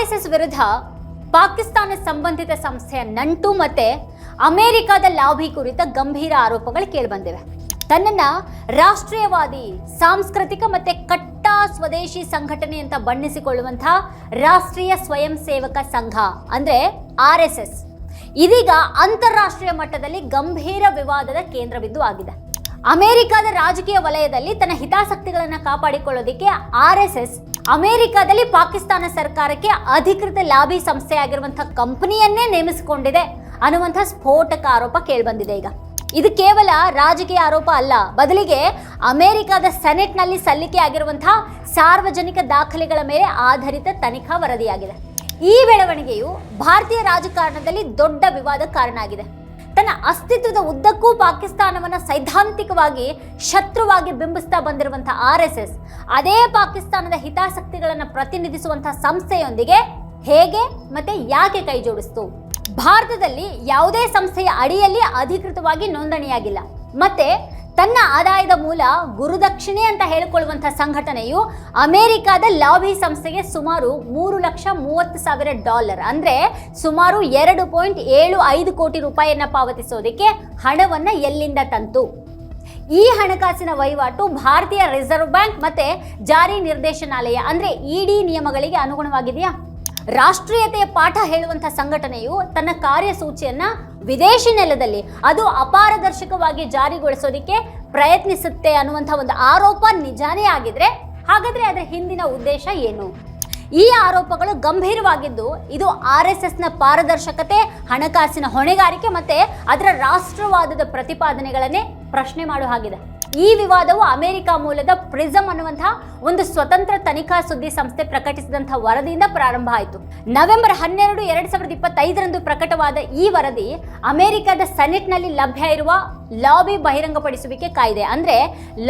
R S S ವಿರುದ್ಧ ಪಾಕಿಸ್ತಾನ ಸಂಬಂಧಿತ ಸಂಸ್ಥೆಯ ನಂಟು ಮತ್ತೆ ಅಮೆರಿಕದ ಲಾಭಿ ಕುರಿತ ಗಂಭೀರ ಆರೋಪಗಳು ಕೇಳಿಬಂದಿವೆ. ತನ್ನನ್ನ ರಾಷ್ಟ್ರೀಯವಾದಿ, ಸಾಂಸ್ಕೃತಿಕ ಮತ್ತೆ ಕಟ್ಟ ಸ್ವದೇಶಿ ಸಂಘಟನೆ ಅಂತ ಬಣ್ಣಿಸಿಕೊಳ್ಳುವಂತಹ ರಾಷ್ಟ್ರೀಯ ಸ್ವಯಂ ಸೇವಕ ಸಂಘ ಅಂದ್ರೆ ಆರ್ ಎಸ್ ಎಸ್ ಇದೀಗ ಅಂತಾರಾಷ್ಟ್ರೀಯ ಮಟ್ಟದಲ್ಲಿ ಗಂಭೀರ ವಿವಾದದ ಕೇಂದ್ರಬಿಂದು ಆಗಿದೆ. ಅಮೆರಿಕದ ರಾಜಕೀಯ ವಲಯದಲ್ಲಿ ತನ್ನ ಹಿತಾಸಕ್ತಿಗಳನ್ನು ಕಾಪಾಡಿಕೊಳ್ಳೋದಿಕ್ಕೆ ಆರ್ ಎಸ್ ಎಸ್ ಅಮೆರಿಕದಲ್ಲಿ ಪಾಕಿಸ್ತಾನ ಸರ್ಕಾರಕ್ಕೆ ಅಧಿಕೃತ ಲಾಬಿ ಸಂಸ್ಥೆಯಾಗಿರುವಂತಹ ಕಂಪನಿಯನ್ನೇ ನೇಮಿಸಿಕೊಂಡಿದೆ ಅನ್ನುವಂಥ ಸ್ಫೋಟಕ ಆರೋಪ ಕೇಳಿಬಂದಿದೆ ಈಗ. ಇದು ಕೇವಲ ರಾಜಕೀಯ ಆರೋಪ ಅಲ್ಲ, ಬದಲಿಗೆ ಅಮೆರಿಕದ ಸೆನೆಟ್ನಲ್ಲಿ ಸಲ್ಲಿಕೆ ಆಗಿರುವಂತಹ ಸಾರ್ವಜನಿಕ ದಾಖಲೆಗಳ ಮೇಲೆ ಆಧಾರಿತ ತನಿಖಾ ವರದಿಯಾಗಿದೆ. ಈ ಬೆಳವಣಿಗೆಯು ಭಾರತೀಯ ರಾಜಕಾರಣದಲ್ಲಿ ದೊಡ್ಡ ವಿವಾದ ಕಾರಣ ಆಗಿದೆ ತನ್ನ ಅಸ್ತಿತ್ವದ ಉದ್ದಕ್ಕೂ ಪಾಕಿಸ್ತಾನವನ್ನ ಸೈದ್ಧಾಂತಿಕವಾಗಿ ಶತ್ರುವಾಗಿ ಬಿಂಬಿಸ್ತಾ ಬಂದಿರುವಂತಹ ಆರ್ ಎಸ್ ಎಸ್, ಅದೇ ಪಾಕಿಸ್ತಾನದ ಹಿತಾಸಕ್ತಿಗಳನ್ನು ಪ್ರತಿನಿಧಿಸುವಂತಹ ಸಂಸ್ಥೆಯೊಂದಿಗೆ ಹೇಗೆ ಮತ್ತೆ ಯಾಕೆ ಕೈ ಜೋಡಿಸ್ತು? ಭಾರತದಲ್ಲಿ ಯಾವುದೇ ಸಂಸ್ಥೆಯ ಅಡಿಯಲ್ಲಿ ಅಧಿಕೃತವಾಗಿ ನೋಂದಣಿಯಾಗಿಲ್ಲ. ಮತ್ತೆ ತನ್ನ ಆದಾಯದ ಮೂಲ ಗುರುದಕ್ಷಿಣೆ ಅಂತ ಹೇಳಿಕೊಳ್ಳುವಂತಹ ಸಂಘಟನೆಯು ಅಮೆರಿಕದ ಲಾಬಿ ಸಂಸ್ಥೆಗೆ ಸುಮಾರು ಮೂರು ಲಕ್ಷ ಮೂವತ್ತು ಸಾವಿರ ಡಾಲರ್, ಅಂದ್ರೆ ಸುಮಾರು ಎರಡು ಪಾಯಿಂಟ್ ಏಳು ಐದು ಕೋಟಿ ರೂಪಾಯಿಯನ್ನ ಪಾವತಿಸೋದಕ್ಕೆ ಹಣವನ್ನ ಎಲ್ಲಿಂದ ತಂತು? ಈ ಹಣಕಾಸಿನ ವಹಿವಾಟು ಭಾರತೀಯ ರಿಸರ್ವ್ ಬ್ಯಾಂಕ್ ಮತ್ತೆ ಜಾರಿ ನಿರ್ದೇಶನಾಲಯ, ಅಂದ್ರೆ ಇಡಿ ನಿಯಮಗಳಿಗೆ ಅನುಗುಣವಾಗಿದೆಯಾ? ರಾಷ್ಟ್ರೀಯತೆಯ ಪಾಠ ಹೇಳುವಂತಹ ಸಂಘಟನೆಯು ತನ್ನ ಕಾರ್ಯಸೂಚಿಯನ್ನ ವಿದೇಶಿ ನೆಲದಲ್ಲಿ ಅದು ಅಪಾರದರ್ಶಕವಾಗಿ ಜಾರಿಗೊಳಿಸೋದಕ್ಕೆ ಪ್ರಯತ್ನಿಸುತ್ತೆ ಅನ್ನುವಂಥ ಒಂದು ಆರೋಪ ನಿಜಾನೇ ಆಗಿದ್ರೆ, ಹಾಗಾದ್ರೆ ಅದರ ಹಿಂದಿನ ಉದ್ದೇಶ ಏನು? ಈ ಆರೋಪಗಳು ಗಂಭೀರವಾಗಿದ್ದು, ಇದು ಆರ್ ಎಸ್ ಎಸ್ನ ಪಾರದರ್ಶಕತೆ, ಹಣಕಾಸಿನ ಹೊಣೆಗಾರಿಕೆ ಮತ್ತೆ ಅದರ ರಾಷ್ಟ್ರವಾದದ ಪ್ರತಿಪಾದನೆಗಳನ್ನೇ ಪ್ರಶ್ನೆ ಮಾಡೋ ಹಾಗಿದೆ. ಈ ವಿವಾದವು ಅಮೆರಿಕ ಮೂಲದ ಪ್ರಿಸಮ್ ಅನ್ನುವಂತಹ ಒಂದು ಸ್ವತಂತ್ರ ತನಿಖಾ ಸುದ್ದಿ ಸಂಸ್ಥೆ ಪ್ರಕಟಿಸಿದಂತಹ ವರದಿಯಿಂದ ಪ್ರಾರಂಭ ಆಯಿತು. ನವೆಂಬರ್ ಹನ್ನೆರಡು ಎರಡ್ ಸಾವಿರದ ಇಪ್ಪತ್ತೈದರಂದು ಪ್ರಕಟವಾದ ಈ ವರದಿ ಅಮೆರಿಕದ ಸೆನೆಟ್ನಲ್ಲಿ ಲಭ್ಯ ಇರುವ ಲಾಬಿ ಬಹಿರಂಗಪಡಿಸುವಿಕೆ ಕಾಯ್ದೆ. ಅಂದ್ರೆ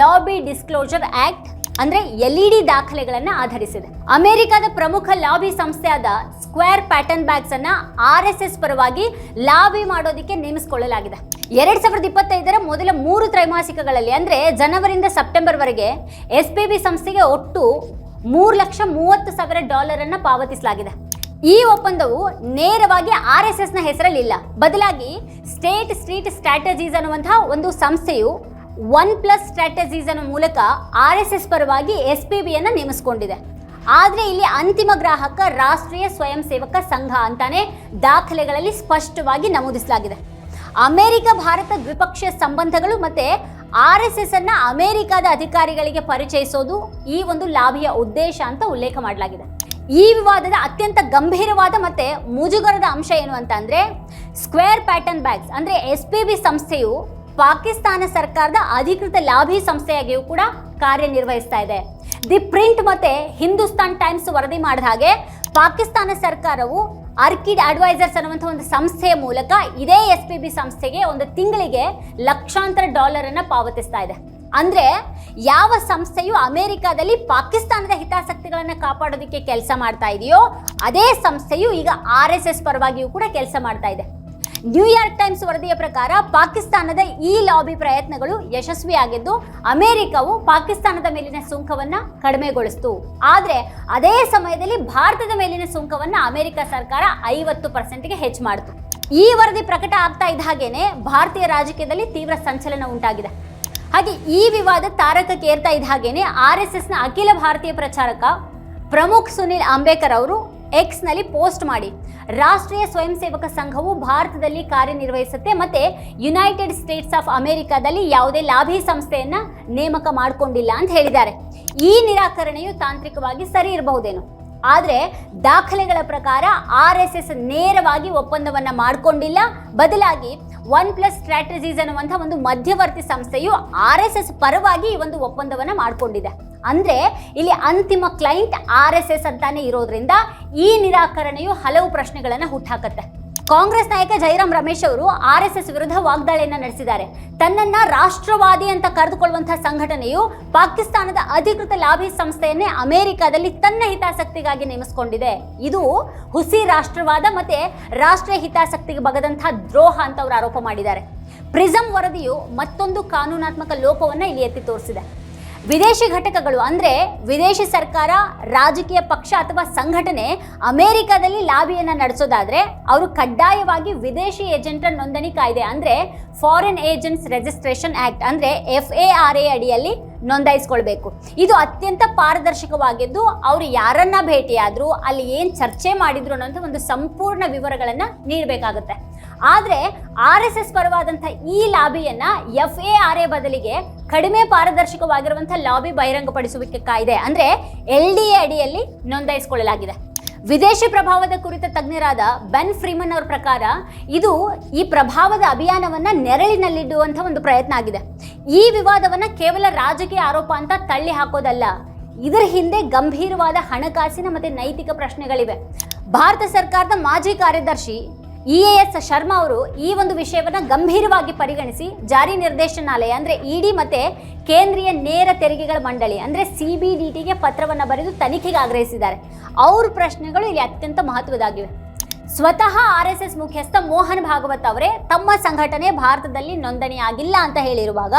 ಲಾಬಿ ಡಿಸ್ಕ್ಲೋಜರ್ ಆಕ್ಟ್ ಅಂದ್ರೆ ಎಲ್ಇಡಿ ದಾಖಲೆಗಳನ್ನ ಆಧರಿಸಿದೆ. ಅಮೆರಿಕದ ಪ್ರಮುಖ ಲಾಬಿ ಸಂಸ್ಥೆಯಾದ ಸ್ಕ್ವೇರ್ ಪ್ಯಾಟರ್ನ್ ಬ್ಯಾಗ್ಸ್ ಅನ್ನ ಆರ್ ಎಸ್ ಎಸ್ ಪರವಾಗಿ ಲಾಬಿ ಮಾಡೋದಕ್ಕೆ ನೇಮಿಸಿಕೊಳ್ಳಲಾಗಿದೆ. ಎರಡ್ ಸಾವಿರದ ಇಪ್ಪತ್ತೈದರ ಮೊದಲ ಮೂರು ತ್ರೈಮಾಸಿಕಗಳಲ್ಲಿ ಅಂದ್ರೆ ಜನವರಿಯಿಂದ ಸೆಪ್ಟೆಂಬರ್ ವರೆಗೆ ಎಸ್ ಪಿ ಬಿ ಸಂಸ್ಥೆಗೆ ಒಟ್ಟು ಮೂರು ಲಕ್ಷ ಮೂವತ್ತು ಸಾವಿರ ಡಾಲರ್ ಅನ್ನ ಪಾವತಿಸಲಾಗಿದೆ. ಈ ಒಪ್ಪಂದವು ನೇರವಾಗಿ ಆರ್ ಎಸ್ ಎಸ್ನ ಹೆಸರಲ್ಲಿಲ್ಲ. ಬದಲಾಗಿ ಸ್ಟೇಟ್ ಸ್ಟ್ರೀಟ್ ಸ್ಟ್ರಾಟಜೀಸ್ ಅನ್ನುವಂತಹ ಒಂದು ಸಂಸ್ಥೆಯು ಒನ್ ಪ್ಲಸ್ ಸ್ಟ್ರಾಟಜೀಸ್ ಅನ್ನೋ ಮೂಲಕ ಆರ್ ಎಸ್ ಎಸ್ ಪರವಾಗಿ ಎಸ್ ಪಿ ಬಿಯನ್ನು ನೇಮಿಸಿಕೊಂಡಿದೆ. ಆದರೆ ಇಲ್ಲಿ ಅಂತಿಮ ಗ್ರಾಹಕ ರಾಷ್ಟ್ರೀಯ ಸ್ವಯಂ ಸೇವಕ ಸಂಘ ಅಂತಾನೆ ದಾಖಲೆಗಳಲ್ಲಿ ಸ್ಪಷ್ಟವಾಗಿ ನಮೂದಿಸಲಾಗಿದೆ. ಅಮೆರಿಕ, ಭಾರತ ದ್ವಿಪಕ್ಷೀಯ ಸಂಬಂಧಗಳು ಮತ್ತೆ ಆರ್ ಎಸ್ ಎಸ್ ಅನ್ನ ಅಮೆರಿಕದ ಅಧಿಕಾರಿಗಳಿಗೆ ಪರಿಚಯಿಸೋದು ಈ ಒಂದು ಲಾಭಿಯ ಉದ್ದೇಶ ಅಂತ ಉಲ್ಲೇಖ ಮಾಡಲಾಗಿದೆ. ಈ ವಿವಾದದ ಅತ್ಯಂತ ಗಂಭೀರವಾದ ಮತ್ತೆ ಮುಜುಗರದ ಅಂಶ ಏನು ಅಂತ ಅಂದ್ರೆ, ಸ್ಕ್ವೇರ್ ಪ್ಯಾಟರ್ನ್ ಬ್ಯಾಗ್ಸ್. ಅಂದ್ರೆ ಎಸ್ ಪಿ ಬಿ ಸಂಸ್ಥೆಯು ಪಾಕಿಸ್ತಾನ ಸರ್ಕಾರದ ಅಧಿಕೃತ ಲಾಭಿ ಸಂಸ್ಥೆಯಾಗಿಯೂ ಕೂಡ ಕಾರ್ಯನಿರ್ವಹಿಸ್ತಾ ಇದೆ. ದಿ ಪ್ರಿಂಟ್ ಮತ್ತೆ ಹಿಂದೂಸ್ತಾನ್ ಟೈಮ್ಸ್ ವರದಿ ಮಾಡಿದ ಹಾಗೆ ಪಾಕಿಸ್ತಾನ ಸರ್ಕಾರವು ಆರ್ಕಿಡ್ ಅಡ್ವೈಸರ್ಸ್ ಅನ್ನುವಂಥ ಒಂದು ಸಂಸ್ಥೆಯ ಮೂಲಕ ಇದೇ ಎಸ್ ಪಿ ಬಿ ಸಂಸ್ಥೆಗೆ ಒಂದು ತಿಂಗಳಿಗೆ ಲಕ್ಷಾಂತರ ಡಾಲರ್ ಅನ್ನ ಪಾವತಿಸ್ತಾ ಇದೆ. ಅಂದ್ರೆ ಯಾವ ಸಂಸ್ಥೆಯು ಅಮೆರಿಕಾದಲ್ಲಿ ಪಾಕಿಸ್ತಾನದ ಹಿತಾಸಕ್ತಿಗಳನ್ನು ಕಾಪಾಡೋದಕ್ಕೆ ಕೆಲಸ ಮಾಡ್ತಾ ಇದೆಯೋ, ಅದೇ ಸಂಸ್ಥೆಯು ಈಗ ಆರ್ ಎಸ್ ಎಸ್ ಪರವಾಗಿಯೂ ಕೂಡ ಕೆಲಸ ಮಾಡ್ತಾ ಇದೆ. ನ್ಯೂಯಾರ್ಕ್ ಟೈಮ್ಸ್ ವರದಿಯ ಪ್ರಕಾರ ಪಾಕಿಸ್ತಾನದ ಈ ಲಾಬಿ ಪ್ರಯತ್ನಗಳು ಯಶಸ್ವಿಯಾಗಿದ್ದು ಅಮೆರಿಕವು ಪಾಕಿಸ್ತಾನದ ಮೇಲಿನ ಸುಂಕವನ್ನ ಕಡಿಮೆಗೊಳಿಸಿತು. ಆದರೆ ಅದೇ ಸಮಯದಲ್ಲಿ ಭಾರತದ ಮೇಲಿನ ಸುಂಕವನ್ನ ಅಮೆರಿಕ ಸರ್ಕಾರ ಐವತ್ತು ಪರ್ಸೆಂಟ್ಗೆ ಹೆಚ್ಚು ಮಾಡಿತು. ಈ ವರದಿ ಪ್ರಕಟ ಆಗ್ತಾ ಇದ್ದ ಹಾಗೇನೆ ಭಾರತೀಯ ರಾಜಕೀಯದಲ್ಲಿ ತೀವ್ರ ಸಂಚಲನ ಉಂಟಾಗಿದೆ. ಹಾಗೆ ಈ ವಿವಾದ ತಾರಕಕ್ಕೆ ಏರ್ತಾ ಇದ್ದ ಹಾಗೇನೆ ಆರ್ ಎಸ್ ಎಸ್ನ ಅಖಿಲ ಭಾರತೀಯ ಪ್ರಚಾರಕ ಪ್ರಮುಖ್ ಸುನಿಲ್ ಅಂಬೇಕರ್ ಅವರು ಎಕ್ಸ್ನಲ್ಲಿ ಪೋಸ್ಟ್ ಮಾಡಿ. ರಾಷ್ಟ್ರೀಯ ಸ್ವಯಂ ಸೇವಕ ಸಂಘವು ಭಾರತದಲ್ಲಿ ಕಾರ್ಯನಿರ್ವಹಿಸುತ್ತೆ ಮತ್ತೆ ಯುನೈಟೆಡ್ ಸ್ಟೇಟ್ಸ್ ಆಫ್ ಅಮೆರಿಕಾದಲ್ಲಿ ಯಾವುದೇ ಲಾಭಿ ಸಂಸ್ಥೆಯನ್ನ ನೇಮಕ ಮಾಡಿಕೊಂಡಿಲ್ಲ ಅಂತ ಹೇಳಿದ್ದಾರೆ. ಈ ನಿರಾಕರಣೆಯು ತಾಂತ್ರಿಕವಾಗಿ ಸರಿ ಇರಬಹುದೇನೋ. ಆದರೆ ದಾಖಲೆಗಳ ಪ್ರಕಾರ ಆರ್ ಎಸ್ ಎಸ್ ನೇರವಾಗಿ ಒಪ್ಪಂದವನ್ನು ಮಾಡಿಕೊಂಡಿಲ್ಲ. ಬದಲಾಗಿ ಒನ್ ಪ್ಲಸ್ ಸ್ಟ್ರಾಟಜೀಸ್ ಅನ್ನುವಂಥ ಒಂದು ಮಧ್ಯವರ್ತಿ ಸಂಸ್ಥೆಯು ಆರ್ ಎಸ್ ಎಸ್ ಪರವಾಗಿ ಈ ಒಂದು ಒಪ್ಪಂದವನ್ನು ಮಾಡಿಕೊಂಡಿದೆ. ಅಂದ್ರೆ ಇಲ್ಲಿ ಅಂತಿಮ ಕ್ಲೈಂಟ್ ಆರ್ ಎಸ್ ಎಸ್ ಅಂತಾನೆ ಇರೋದ್ರಿಂದ ಈ ನಿರಾಕರಣೆಯು ಹಲವು ಪ್ರಶ್ನೆಗಳನ್ನು ಹುಟ್ಟಾಕತ್ತೆ ಕಾಂಗ್ರೆಸ್ ನಾಯಕ ಜೈರಾಮ್ ರಮೇಶ್ ಅವರು ಆರ್ ಎಸ್ ಎಸ್ ವಿರುದ್ಧ ವಾಗ್ದಾಳಿಯನ್ನು ನಡೆಸಿದ್ದಾರೆ. ತನ್ನನ್ನ ರಾಷ್ಟ್ರವಾದಿ ಅಂತ ಕರೆದುಕೊಳ್ಳುವಂತಹ ಸಂಘಟನೆಯು ಪಾಕಿಸ್ತಾನದ ಅಧಿಕೃತ ಲಾಭಿ ಸಂಸ್ಥೆಯನ್ನೇ ಅಮೆರಿಕದಲ್ಲಿ ತನ್ನ ಹಿತಾಸಕ್ತಿಗಾಗಿ ನೇಮಿಸಿಕೊಂಡಿದೆ. ಇದು ಹುಸಿ ರಾಷ್ಟ್ರವಾದ ಮತ್ತೆ ರಾಷ್ಟ್ರೀಯ ಹಿತಾಸಕ್ತಿಗೆ ಬಗದಂತಹ ದ್ರೋಹ ಅಂತ ಅವರು ಆರೋಪ ಮಾಡಿದ್ದಾರೆ. ಪ್ರಿಸಮ್ ವರದಿಯು ಮತ್ತೊಂದು ಕಾನೂನಾತ್ಮಕ ಲೋಪವನ್ನ ಇಲ್ಲಿ ಎತ್ತಿ ತೋರಿಸಿದೆ. ವಿದೇಶಿ ಘಟಕಗಳು ಅಂದರೆ ವಿದೇಶಿ ಸರ್ಕಾರ, ರಾಜಕೀಯ ಪಕ್ಷ ಅಥವಾ ಸಂಘಟನೆ ಅಮೆರಿಕದಲ್ಲಿ ಲಾಬಿಯನ್ನು ನಡೆಸೋದಾದರೆ ಅವರು ಕಡ್ಡಾಯವಾಗಿ ವಿದೇಶಿ ಏಜೆಂಟರ ನೋಂದಣಿ ಕಾಯ್ದೆ ಅಂದರೆ ಫಾರಿನ್ ಏಜೆಂಟ್ಸ್ ರೆಜಿಸ್ಟ್ರೇಷನ್ ಆ್ಯಕ್ಟ್ ಅಂದರೆ ಎಫ್ ಎ ಆರ್ ಎ ಅಡಿಯಲ್ಲಿ ನೋಂದಾಯಿಸ್ಕೊಳ್ಬೇಕು. ಇದು ಅತ್ಯಂತ ಪಾರದರ್ಶಕವಾಗಿದ್ದು ಅವರು ಯಾರನ್ನ ಭೇಟಿಯಾದರೂ, ಅಲ್ಲಿ ಏನು ಚರ್ಚೆ ಮಾಡಿದ್ರು ಅನ್ನೋಂಥ ಒಂದು ಸಂಪೂರ್ಣ ವಿವರಗಳನ್ನು ನೀಡಬೇಕಾಗುತ್ತೆ. ಆದ್ರೆ ಆರ್ ಎಸ್ ಪರವಾದಂಥ ಈ ಲಾಬಿಯನ್ನ ಎಫ್ ಎ ಆರ್ ಎ ಬದಲಿಗೆ ಕಡಿಮೆ ಪಾರದರ್ಶಕವಾಗಿರುವಂಥ ಲಾಬಿ ಬಹಿರಂಗಪಡಿಸುವಿಕೆ ಕಾಯ್ದೆ ಅಂದ್ರೆ ಎಲ್ ಡಿ ಎ ಅಡಿಯಲ್ಲಿ ನೋಂದಾಯಿಸಿಕೊಳ್ಳಲಾಗಿದೆ. ವಿದೇಶಿ ಪ್ರಭಾವದ ಕುರಿತ ತಜ್ಞರಾದ ಬೆನ್ ಫ್ರೀಮನ್ ಅವರ ಪ್ರಕಾರ ಇದು ಈ ಪ್ರಭಾವದ ಅಭಿಯಾನವನ್ನ ನೆರಳಿನಲ್ಲಿಡುವಂಥ ಒಂದು ಪ್ರಯತ್ನ ಆಗಿದೆ. ಈ ವಿವಾದವನ್ನ ಕೇವಲ ರಾಜಕೀಯ ಆರೋಪ ಅಂತ ತಳ್ಳಿ ಹಾಕೋದಲ್ಲ, ಇದರ ಹಿಂದೆ ಗಂಭೀರವಾದ ಹಣಕಾಸಿನ ಮತ್ತೆ ನೈತಿಕ ಪ್ರಶ್ನೆಗಳಿವೆ. ಭಾರತ ಸರ್ಕಾರದ ಮಾಜಿ ಕಾರ್ಯದರ್ಶಿ ಇ ಎ ಎಸ್ ಶರ್ಮಾ ಅವರು ಈ ಒಂದು ವಿಷಯವನ್ನು ಗಂಭೀರವಾಗಿ ಪರಿಗಣಿಸಿ ಜಾರಿ ನಿರ್ದೇಶನಾಲಯ, ಅಂದ್ರೆ ಇಡಿ ಮತ್ತೆ ಕೇಂದ್ರೀಯ ನೇರ ತೆರಿಗೆಗಳ ಮಂಡಳಿ, ಅಂದರೆ ಸಿ ಬಿ ಡಿ ಟಿಗೆ ಪತ್ರವನ್ನು ಬರೆದು ತನಿಖೆಗೆ ಆಗ್ರಹಿಸಿದ್ದಾರೆ. ಅವ್ರ ಪ್ರಶ್ನೆಗಳು ಇಲ್ಲಿ ಅತ್ಯಂತ ಮಹತ್ವದಾಗಿವೆ ಸ್ವತಃ ಆರ್ ಎಸ್ ಎಸ್ ಮುಖ್ಯಸ್ಥ ಮೋಹನ್ ಭಾಗವತ್ ಅವರೇ ತಮ್ಮ ಸಂಘಟನೆ ಭಾರತದಲ್ಲಿ ನೋಂದಣಿಯಾಗಿಲ್ಲ ಅಂತ ಹೇಳಿರುವಾಗ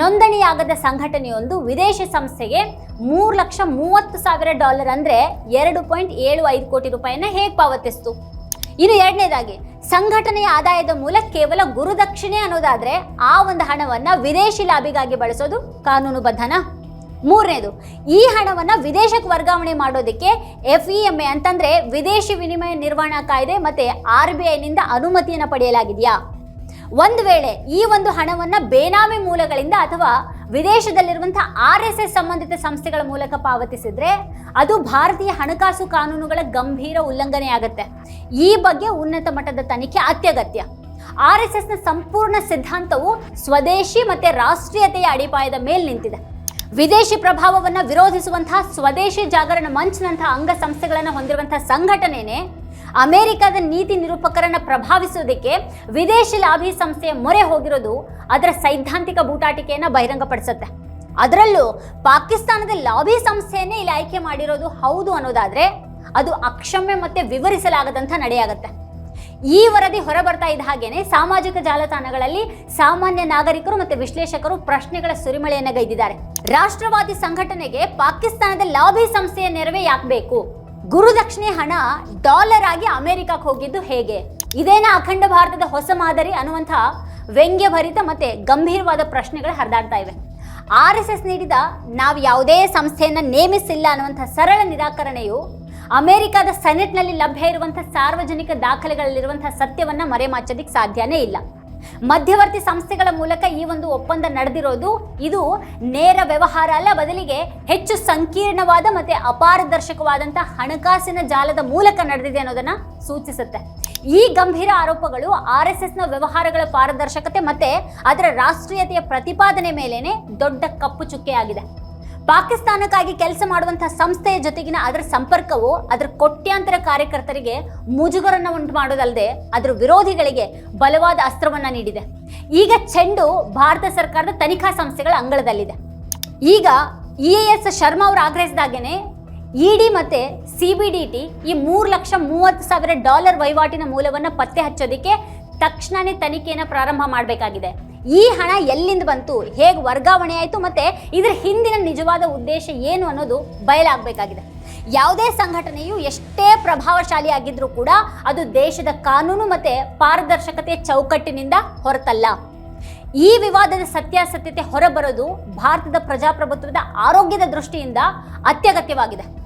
ನೋಂದಣಿಯಾಗದ ಸಂಘಟನೆಯೊಂದು ವಿದೇಶಿ ಸಂಸ್ಥೆಗೆ ಮೂರು ಲಕ್ಷ ಮೂವತ್ತು ಸಾವಿರ ಡಾಲರ್ ಅಂದರೆ ಎರಡು ಪಾಯಿಂಟ್ ಏಳು ಐದು ಕೋಟಿ ರೂಪಾಯಿನ ಹೇಗೆ ಪಾವತಿಸ್ತು? ಇನ್ನು ಎರಡನೇದಾಗಿ, ಸಂಘಟನೆಯ ಆದಾಯದ ಮೂಲ ಕೇವಲ ಗುರುದಕ್ಷಿಣೆ ಅನ್ನೋದಾದ್ರೆ ಆ ಒಂದು ಹಣವನ್ನ ವಿದೇಶಿ ಲಾಭಿಗಾಗಿ ಬಳಸೋದು ಕಾನೂನುಬದ್ಧನಾ ಮೂರನೇದು, ಈ ಹಣವನ್ನ ವಿದೇಶಕ್ಕೆ ವರ್ಗಾವಣೆ ಮಾಡೋದಕ್ಕೆ ಎಫ್ ಇ ಎಂ ಎ ಅಂತಂದ್ರೆ ವಿದೇಶಿ ವಿನಿಮಯ ನಿರ್ವಹಣಾ ಕಾಯ್ದೆ ಮತ್ತೆ ಆರ್ ಬಿ ಐನಿಂದ ಅನುಮತಿಯನ್ನು ಪಡೆಯಲಾಗಿದೆಯಾ? ಒಂದು ವೇಳೆ ಈ ಒಂದು ಹಣವನ್ನ ಬೇನಾಮಿ ಮೂಲಗಳಿಂದ ಅಥವಾ ವಿದೇಶದಲ್ಲಿರುವಂತಹ ಆರ್ ಎಸ್ ಎಸ್ ಸಂಬಂಧಿತ ಸಂಸ್ಥೆಗಳ ಮೂಲಕ ಪಾವತಿಸಿದ್ರೆ ಅದು ಭಾರತೀಯ ಹಣಕಾಸು ಕಾನೂನುಗಳ ಗಂಭೀರ ಉಲ್ಲಂಘನೆಯಾಗುತ್ತೆ. ಈ ಬಗ್ಗೆ ಉನ್ನತ ಮಟ್ಟದ ತನಿಖೆ ಅತ್ಯಗತ್ಯ. ಆರ್ ಎಸ್ ಎಸ್ನ ಸಂಪೂರ್ಣ ಸಿದ್ಧಾಂತವು ಸ್ವದೇಶಿ ಮತ್ತೆ ರಾಷ್ಟ್ರೀಯತೆಯ ಅಡಿಪಾಯದ ಮೇಲೆ ನಿಂತಿದೆ. ವಿದೇಶಿ ಪ್ರಭಾವವನ್ನು ವಿರೋಧಿಸುವಂತಹ ಸ್ವದೇಶಿ ಜಾಗರಣ ಮಂಚ್ನಂತಹ ಅಂಗಸಂಸ್ಥೆಗಳನ್ನು ಹೊಂದಿರುವಂತಹ ಸಂಘಟನೆನೇ ಅಮೆರಿಕದ ನೀತಿ ನಿರೂಪಕರನ್ನು ಪ್ರಭಾವಿಸುವುದಕ್ಕೆ ವಿದೇಶಿ ಲಾಭಿ ಸಂಸ್ಥೆಯ ಮೊರೆ ಹೋಗಿರೋದು ಅದರ ಸೈದ್ಧಾಂತಿಕ ಬೂಟಾಟಿಕೆಯನ್ನು ಬಹಿರಂಗಪಡಿಸುತ್ತೆ. ಅದರಲ್ಲೂ ಪಾಕಿಸ್ತಾನದ ಲಾಬಿ ಸಂಸ್ಥೆಯನ್ನೇ ಇಲ್ಲಿ ಆಯ್ಕೆ ಮಾಡಿರೋದು ಹೌದು ಅನ್ನೋದಾದ್ರೆ ಅದು ಅಕ್ಷಮ್ಯ ಮತ್ತೆ ವಿವರಿಸಲಾಗದಂಥ ನಡೆಯಾಗತ್ತೆ. ಈ ವರದಿ ಹೊರಬರ್ತಾ ಇದ್ದ ಹಾಗೇನೆ ಸಾಮಾಜಿಕ ಜಾಲತಾಣಗಳಲ್ಲಿ ಸಾಮಾನ್ಯ ನಾಗರಿಕರು ಮತ್ತು ವಿಶ್ಲೇಷಕರು ಪ್ರಶ್ನೆಗಳ ಸುರಿಮಳೆಯನ್ನು ಗೈದಿದ್ದಾರೆ. ರಾಷ್ಟ್ರವಾದಿ ಸಂಘಟನೆಗೆ ಪಾಕಿಸ್ತಾನದ ಲಾಬಿ ಸಂಸ್ಥೆಯ ನೆರವೇ ಯಾಕೆ ಬೇಕು ಗುರುದಕ್ಷಿಣೆ ಹಣ ಡಾಲರ್ ಆಗಿ ಅಮೆರಿಕಕ್ಕೆ ಹೋಗಿದ್ದು ಹೇಗೆ? ಇದೇನ ಅಖಂಡ ಭಾರತದ ಹೊಸ ಮಾದರಿ ಅನ್ನುವಂಥ ವ್ಯಂಗ್ಯಭರಿತ ಮತ್ತೆ ಗಂಭೀರವಾದ ಪ್ರಶ್ನೆಗಳು ಹರಿದಾಡ್ತಾ ಇವೆ. ಆರ್ ಎಸ್ ಎಸ್ ನೀಡಿದ ನಾವು ಯಾವುದೇ ಸಂಸ್ಥೆಯನ್ನು ನೇಮಿಸಿಲ್ಲ ಅನ್ನುವಂಥ ಸರಳ ನಿರಾಕರಣೆಯು ಅಮೆರಿಕದ ಸೆನೆಟ್ನಲ್ಲಿ ಲಭ್ಯ ಇರುವಂಥ ಸಾರ್ವಜನಿಕ ದಾಖಲೆಗಳಲ್ಲಿರುವಂಥ ಸತ್ಯವನ್ನ ಮರೆಮಾಚೋದಿಕ್ ಸಾಧ್ಯನೇ ಇಲ್ಲ. ಮಧ್ಯವರ್ತಿ ಸಂಸ್ಥೆಗಳ ಮೂಲಕ ಈ ಒಂದು ಒಪ್ಪಂದ ನಡೆದಿರೋದು. ಇದು ನೇರ ವ್ಯವಹಾರ ಅಲ್ಲ, ಬದಲಿಗೆ ಹೆಚ್ಚು ಸಂಕೀರ್ಣವಾದ ಮತ್ತೆ ಅಪಾರದರ್ಶಕವಾದಂತಹ ಹಣಕಾಸಿನ ಜಾಲದ ಮೂಲಕ ನಡೆದಿದೆ ಅನ್ನೋದನ್ನ ಸೂಚಿಸುತ್ತೆ. ಈ ಗಂಭೀರ ಆರೋಪಗಳು ಆರ್ ಎಸ್ ಎಸ್ನ ವ್ಯವಹಾರಗಳ ಪಾರದರ್ಶಕತೆ ಮತ್ತೆ ಅದರ ರಾಷ್ಟ್ರೀಯತೆಯ ಪ್ರತಿಪಾದನೆ ಮೇಲೇನೆ ದೊಡ್ಡ ಕಪ್ಪು ಚುಕ್ಕೆಯಾಗಿದೆ ಪಾಕಿಸ್ತಾನಕ್ಕಾಗಿ ಕೆಲಸ ಮಾಡುವಂತಹ ಸಂಸ್ಥೆಯ ಜೊತೆಗಿನ ಅದರ ಸಂಪರ್ಕವು ಅದರ ಕೋಟ್ಯಾಂತರ ಕಾರ್ಯಕರ್ತರಿಗೆ ಮುಜುಗರನ್ನು ಉಂಟು ಮಾಡೋದಲ್ಲದೆ ಅದರ ವಿರೋಧಿಗಳಿಗೆ ಬಲವಾದ ಅಸ್ತ್ರವನ್ನ ನೀಡಿದೆ. ಈಗ ಚೆಂಡು ಭಾರತ ಸರ್ಕಾರದ ತನಿಖಾ ಸಂಸ್ಥೆಗಳ ಅಂಗಳದಲ್ಲಿದೆ. ಈಗ ಇ ಎ ಎಸ್ ಶರ್ಮಾ ಅವರು ಆಗ್ರಹಿಸಿದಾಗೇನೆ ಇಡಿ ಮತ್ತೆ ಸಿ ಬಿ ಡಿ ಟಿ ಈ ಮೂರು ಲಕ್ಷ ಮೂವತ್ತು ಸಾವಿರ ಡಾಲರ್ ವಹಿವಾಟಿನ ಮೂಲವನ್ನು ಪತ್ತೆ ಹಚ್ಚೋದಕ್ಕೆ ತಕ್ಷಣನೇ ತನಿಖೆಯನ್ನು ಪ್ರಾರಂಭ ಮಾಡಬೇಕಾಗಿದೆ. ಈ ಹಣ ಎಲ್ಲಿಂದ ಬಂತು? ಹೇಗೆ ವರ್ಗಾವಣೆ ಆಯಿತು? ಮತ್ತೆ ಇದರ ಹಿಂದಿನ ನಿಜವಾದ ಉದ್ದೇಶ ಏನು ಅನ್ನೋದು ಬಯಲಾಗಬೇಕಾಗಿದೆ. ಯಾವುದೇ ಸಂಘಟನೆಯು ಎಷ್ಟೇ ಪ್ರಭಾವಶಾಲಿ ಆಗಿದ್ರೂ ಕೂಡ ಅದು ದೇಶದ ಕಾನೂನು ಮತ್ತೆ ಪಾರದರ್ಶಕತೆಯ ಚೌಕಟ್ಟಿನಿಂದ ಹೊರತಲ್ಲ. ಈ ವಿವಾದದ ಸತ್ಯಾಸತ್ಯತೆ ಹೊರಬರೋದು ಭಾರತದ ಪ್ರಜಾಪ್ರಭುತ್ವದ ಆರೋಗ್ಯದ ದೃಷ್ಟಿಯಿಂದ ಅತ್ಯಗತ್ಯವಾಗಿದೆ.